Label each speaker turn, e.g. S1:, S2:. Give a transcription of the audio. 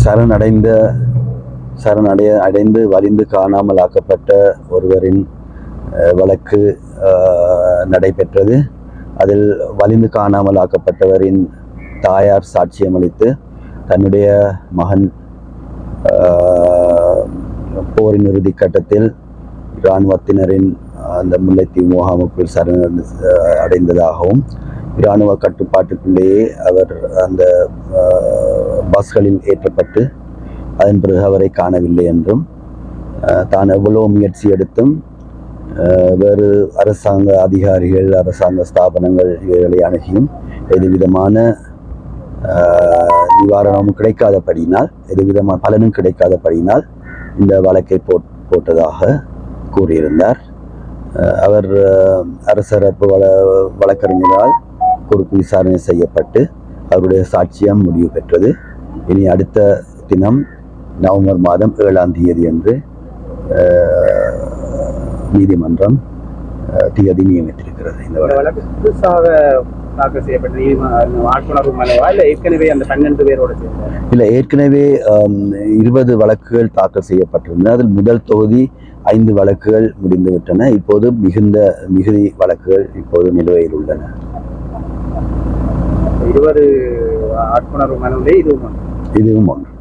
S1: சரணடைந்த சரணடைய அடைந்து வலிந்து காணாமல் ஆக்கப்பட்ட ஒருவரின் வழக்கு நடைபெற்றது. அதில் வலிந்து காணாமல் ஆக்கப்பட்டவரின் தாயார் சாட்சியமளித்து தன்னுடைய மகன் போரின் இறுதி கட்டத்தில் இராணுவத்தினரின் அந்த முல்லைத்தீவு முகாமுக்குள் சரண அடைந்ததாகவும் இராணுவ கட்டுப்பாட்டுக்குள்ளேயே அவர் அந்த பஸ்களில் ஏற்றப்பட்டு அதன் பிறகு அவரை காணவில்லை என்றும் தான் எவ்வளோ முயற்சி எடுத்தும் வேறு அரசாங்க அதிகாரிகள் அரசாங்க ஸ்தாபனங்கள் இவர்களை அணுகியும் எதுவிதமான அஹ், நிவாரணமும் கிடைக்காதபடியினால் எதுவிதமான பலனும் கிடைக்காதபடியினால் இந்த வழக்கை போட் போட்டதாக கூறியிருந்தார். அவர் அரசரப்பு வழ வழக்கறிஞரால் குறுக்கு விசாரணை செய்யப்பட்டு அவருடைய சாட்சியம் முடிவு பெற்றது. இனி அடுத்த தினம் நவம்பர் மாதம் ஏழாம் தேதி அன்று அஹ், நீதிமன்றம் தேதி நியமித்திருக்கிறது. இந்த வழக்கு.
S2: புதுசாக தாக்கல் செய்யப்பட்ட இல்லை ஏற்கனவே அந்த பன்னெண்டு பேரோட சேர்ந்தார்?
S1: இல்லை ஏற்கனவே ஆம், இருபது வழக்குகள் தாக்கல் செய்யப்பட்டிருந்தன அதில் முதல் தொகுதி ஐந்து வழக்குகள் முடிந்துவிட்டன. இப்போது மிகுந்த மிகுதி வழக்குகள் இப்போது நிலுவையில் உள்ளன.
S2: இருபது ஆட்கொணர்வு மனுவிலே இதுவும் ஒன்று
S1: இதுவும் ஒன்று